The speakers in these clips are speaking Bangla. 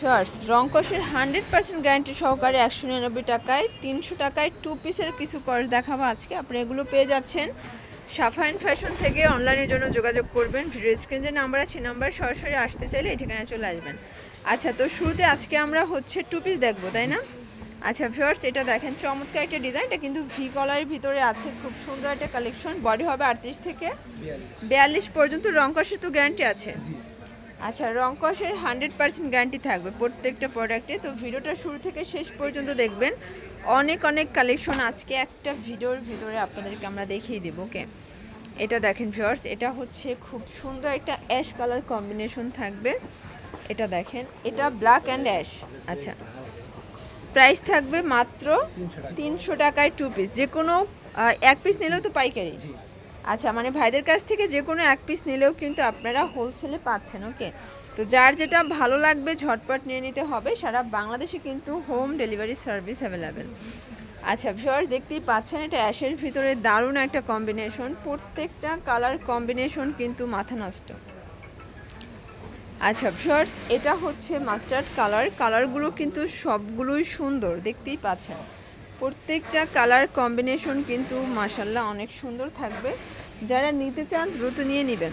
শর্টস রংকসের হান্ড্রেড পার্সেন্ট গ্যারান্টি সহকারে একশো নিরানব্বই টাকায়, তিনশো টাকায় টু পিসের কিছু কর্স দেখাবো আজকে। আপনি এগুলো পেয়ে যাচ্ছেন। সাফাইন ফ্যাশন থেকে অনলাইনের জন্য যোগাযোগ করবেন। ভিডিও স্ক্রিন যে নাম্বার আছে নাম্বার সরাসরি আসতে চাইলে এই ঠিকানায় চলে আসবেন। আচ্ছা তো শুরুতে আজকে আমরা হচ্ছে টু পিস দেখব, তাই না? আচ্ছা ভিউয়ার্স এটা দেখেন, চমৎকার একটা ডিজাইন এটা কিন্তু ভি কলারের ভিতরে আছে। খুব সুন্দর একটা কালেকশন বডি হবে আটত্রিশ থেকে বিয়াল্লিশ পর্যন্ত রংকসের তো গ্যারান্টি আছে। আচ্ছা রংকসের হান্ড্রেড পার্সেন্ট গ্যারান্টি থাকবে প্রত্যেকটা প্রোডাক্টে। তো ভিডিওটা শুরু থেকে শেষ পর্যন্ত দেখবেন। অনেক অনেক কালেকশন আজকে একটা ভিডিওর ভিতরে আপনাদেরকে আমরা দেখিয়ে দেবো, ওকে? এটা দেখেন ভিউয়ার্স, এটা হচ্ছে খুব সুন্দর একটা অ্যাশ কালার কম্বিনেশন থাকবে। এটা দেখেন, এটা ব্ল্যাক অ্যান্ড অ্যাশ। আচ্ছা প্রাইস থাকবে মাত্র তিনশো টাকায় টু পিস যে কোনো এক পিস নিলেও তো পাইকারি। আচ্ছা মানে ভাইদের কাছ থেকে যে কোনো এক পিস নিলেও কিন্তু আপনারা হোলসেলে পাচ্ছেন ওকে তো যার যেটা ভালো লাগবে ঝটপট নিয়ে নিতে হবে, সারা বাংলাদেশে কিন্তু হোম ডেলিভারি সার্ভিস অ্যাভেলেবেল আচ্ছা ভিউয়ার্স দেখতেই পাচ্ছেন, এটা অ্যাশের ভিতরে দারুণ একটা কম্বিনেশন প্রত্যেকটা কালার কম্বিনেশন কিন্তু মাথা নষ্ট। আচ্ছা ভিউয়ার্স এটা হচ্ছে মাস্টার্ড কালার কালারগুলো কিন্তু সবগুলোই সুন্দর, দেখতেই পাচ্ছেন। প্রত্যেকটা কালার কম্বিনেশন কিন্তু মাসাল্লাহ অনেক সুন্দর থাকবে। যারা নিতে চান, দ্রুত নিয়ে নেবেন।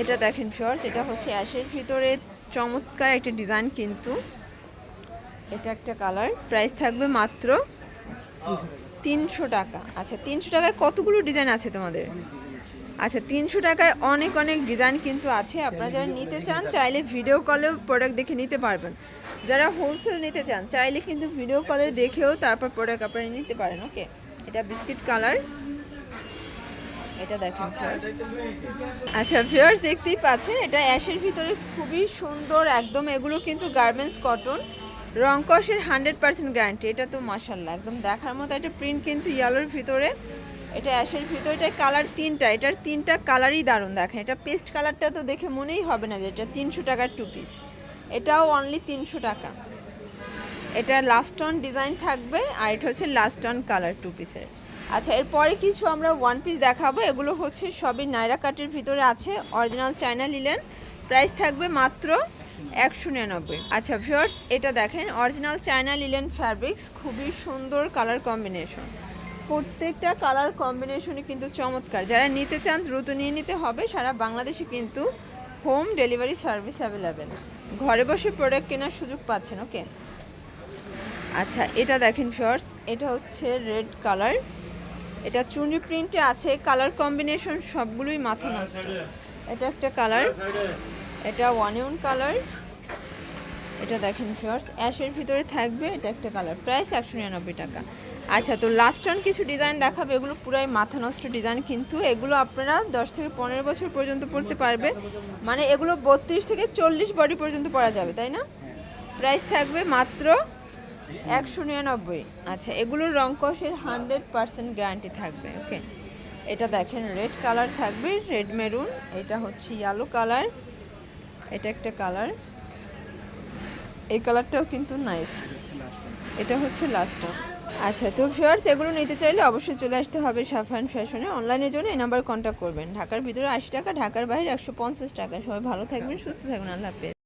এটা দেখেন ভিউয়ার্স এটা হচ্ছে অ্যাশের ভিতরে চমৎকার একটা ডিজাইন কিন্তু। এটা একটা কালার প্রাইস থাকবে মাত্র তিনশো টাকা। আচ্ছা তিনশো টাকায় কতগুলো ডিজাইন আছে তোমাদের? আচ্ছা তিনশো টাকায় অনেক অনেক ডিজাইন কিন্তু আছে। আপনারা যারা নিতে চান চাইলে ভিডিও কলেও প্রোডাক্ট দেখে নিতে পারবেন। যারা হোলসেল নিতে চান চাইলে কিন্তু ভিডিও কলে দেখেও তারপর প্রোডাক্ট আপনারা নিতে পারেন ওকে এটা বিস্কিট কালার এটা দেখেন আচ্ছা ভিউয়ার্স দেখতেই পাচ্ছেন এটা অ্যাশের ভিতরে খুবই সুন্দর একদম এগুলো কিন্তু গার্মেন্টস কটন রংকসের হান্ড্রেড পার্সেন্ট গ্যারান্টি এটা তো মাসাল্লাহ একদম দেখার মতো একটা প্রিন্ট কিন্তু ইয়েলোর ভিতরে। এটা অ্যাশের ভিতরে এটা কালার তিনটা, এটার তিনটা কালারই দারুণ দেখেন। এটা পেস্ট কালারটা তো দেখে মনেই হবে না যে এটা তিনশো টাকার টু পিস এটাও অনলি তিনশো টাকা। এটা লাস্ট অন ডিজাইন থাকবে, আর এটা হচ্ছে লাস্ট অন কালার টু পিসের আচ্ছা এরপরে কিছু আমরা ওয়ান পিস দেখাবো। এগুলো হচ্ছে সবই নাইরা কাটের ভিতরে আছে অরিজিনাল চায়না লিলেন প্রাইস থাকবে মাত্র একশো নিরানব্বই। আচ্ছা ভিউয়ার্স এটা দেখেন অরিজিনাল চায়না লিলেন ফ্যাব্রিক্স খুবই সুন্দর কালার কম্বিনেশন প্রত্যেকটা কালার কম্বিনেশনই কিন্তু চমৎকার। যারা নিতে চান, দ্রুত নিয়ে নিতে হবে। সারা বাংলাদেশে কিন্তু হোম ডেলিভারি সার্ভিস অ্যাভেলেবেল ঘরে বসে প্রোডাক্ট কেনার সুযোগ পাচ্ছেন ওকে আচ্ছা এটা দেখেন শর্টস এটা হচ্ছে রেড কালার এটা চুনি প্রিন্টে আছে। কালার কম্বিনেশন সবগুলোই মাথা নষ্ট। এটা একটা কালার এটা ওয়ানিয়ন কালার এটা দেখেন শর্টস অ্যাশের ভিতরে থাকবে, এটা একটা কালার প্রাইস একশো নিরানব্বই টাকা। আচ্ছা তো লাস্ট অন কিছু ডিজাইন দেখাবে, এগুলো পুরাই মাথা নষ্ট ডিজাইন কিন্তু এগুলো আপনারা দশ থেকে পনেরো বছর পর্যন্ত পড়তে পারবে মানে এগুলো বত্রিশ থেকে চল্লিশ বডি পর্যন্ত পরা যাবে, তাই না? প্রাইস থাকবে মাত্র একশো নিরানব্বই। আচ্ছা এগুলোর রং কষের হান্ড্রেড পার্সেন্ট গ্যারান্টি থাকবে ওকে এটা দেখেন রেড কালার থাকবে রেড মেরুন এটা হচ্ছে ইয়েলো কালার এটা একটা কালার এই কালারটাও কিন্তু নাইস এটা হচ্ছে লাস্ট আচ্ছা তো ফিওর্স এগুলো নিতে চাইলে অবশ্যই চলে আসতে হবে সাফান ফ্যাশনে। অনলাইনের জন্য এই নাম্বার কন্ট্যাক্ট করবেন। ঢাকার ভিতরে আশি টাকা, ঢাকার বাইরে একশো পঞ্চাশ টাকা। সবাই ভালো থাকবেন, সুস্থ থাকবেন। আল্লাহ হাফেজ।